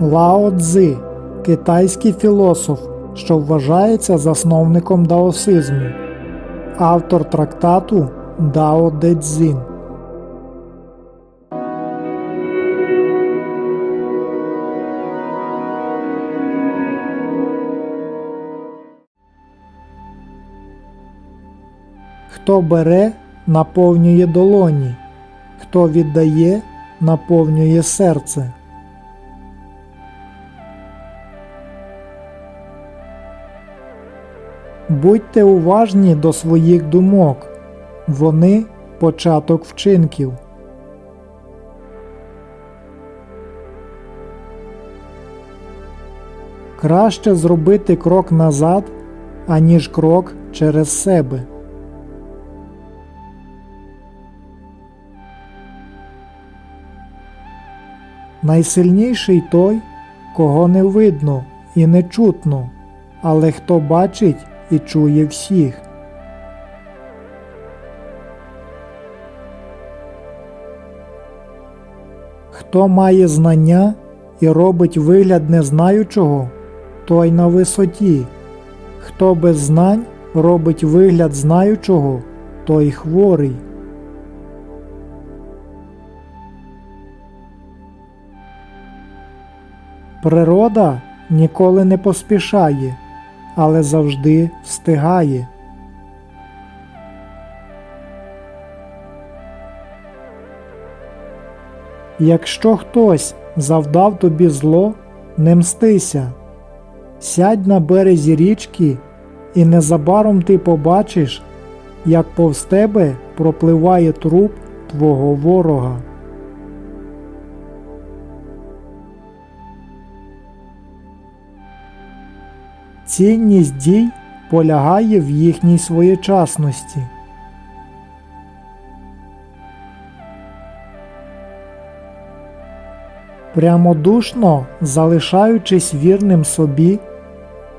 Лао Цзи – китайський філософ, що вважається засновником даосизму, автор трактату Дао Де Цзін. Хто бере, наповнює долоні, хто віддає, наповнює серце. Будьте уважні до своїх думок, вони початок вчинків. Краще зробити крок назад, аніж крок через себе. Найсильніший той, кого не видно і не чутно, але хто бачить і чує всіх. Хто має знання і робить вигляд незнаючого, той на висоті. Хто без знань робить вигляд знаючого, той хворий. Природа ніколи не поспішає, але завжди встигає. Якщо хтось завдав тобі зло, не мстися. Сядь на березі річки, і незабаром ти побачиш, як повз тебе пропливає труп твого ворога. Цінність дій полягає в їхній своєчасності. Прямодушно залишаючись вірним собі,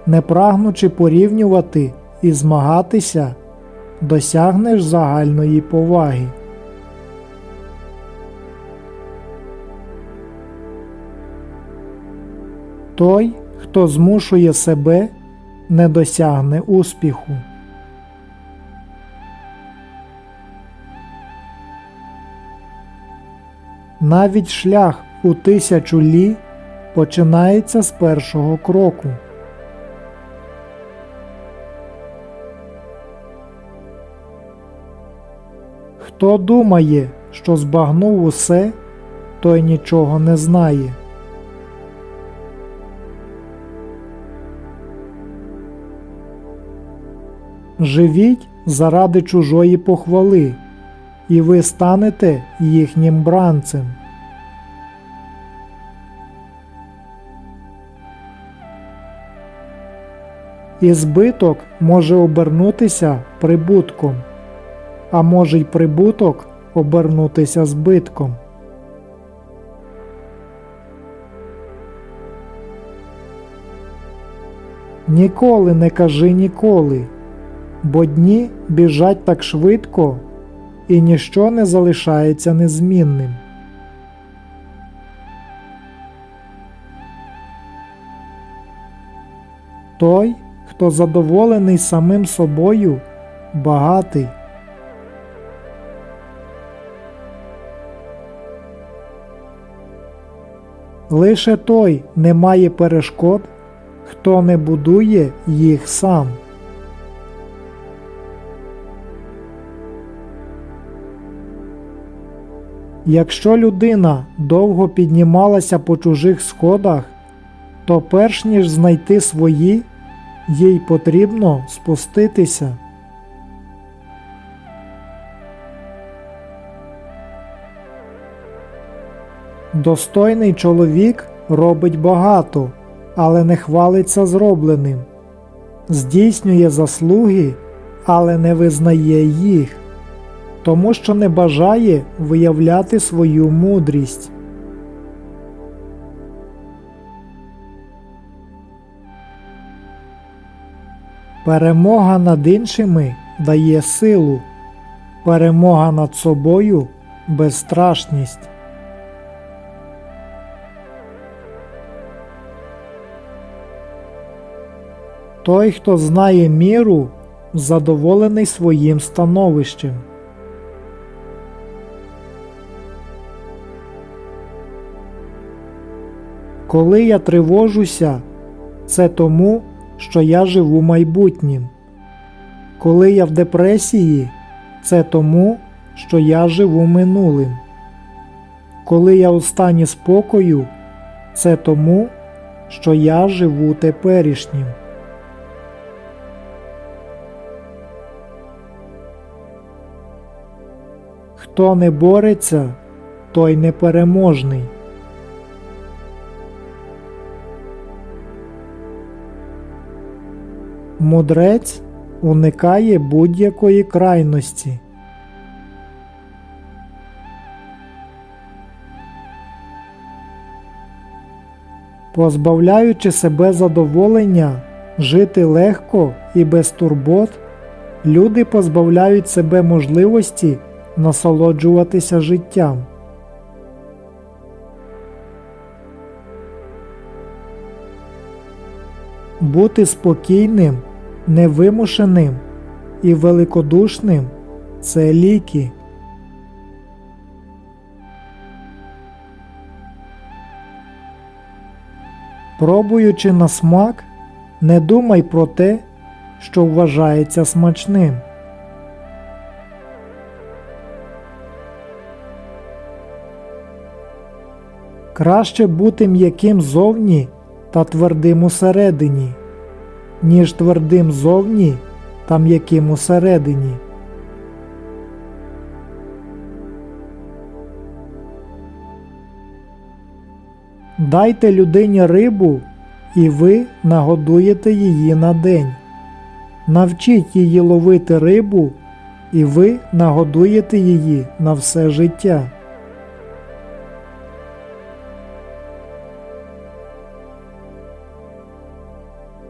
не прагнучи порівнювати і змагатися, досягнеш загальної поваги. Той, хто змушує себе, не досягне успіху. Навіть шлях у тисячу лі починається з першого кроку. Хто думає, що збагнув усе, той нічого не знає. Живіть заради чужої похвали, і ви станете їхнім бранцем. І збиток може обернутися прибутком, а може й прибуток обернутися збитком. Ніколи не кажи ніколи, бо дні біжать так швидко, і ніщо не залишається незмінним. Той, хто задоволений самим собою, багатий. Лише той не має перешкод, хто не будує їх сам. Якщо людина довго піднімалася по чужих сходах, то перш ніж знайти свої, їй потрібно спуститися. Достойний чоловік робить багато, але не хвалиться зробленим, здійснює заслуги, але не визнає їх, тому що не бажає виявляти свою мудрість. Перемога над іншими дає силу, перемога над собою безстрашність. Той, хто знає міру, задоволений своїм становищем. Коли я тривожуся, це тому, що я живу майбутнім. Коли я в депресії, це тому, що я живу минулим. Коли я у стані спокою, це тому, що я живу теперішнім. Хто не бореться, той непереможний. Мудрець уникає будь-якої крайності. Позбавляючи себе задоволення жити легко і без турбот, люди позбавляють себе можливості насолоджуватися життям. Бути спокійним, невимушеним і великодушним це ліки. Пробуючи на смак, не думай про те, що вважається смачним. Краще бути м'яким зовні та твердим усередині, ніж твердим зовні та м'яким усередині. Дайте людині рибу, і ви нагодуєте її на день. Навчіть її ловити рибу, і ви нагодуєте її на все життя.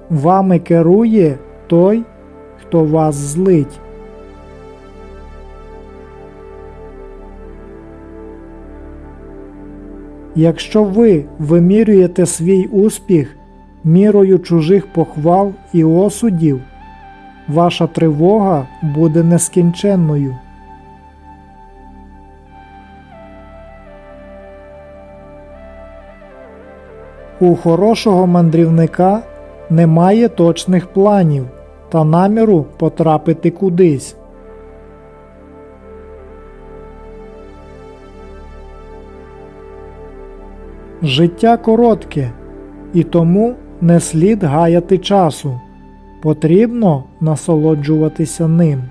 Вами керує той, хто вас злить. Якщо ви вимірюєте свій успіх мірою чужих похвал і осудів, ваша тривога буде нескінченною. У хорошого мандрівника немає точних планів та наміру потрапити кудись. Життя коротке, і тому не слід гаяти часу. Потрібно насолоджуватися ним.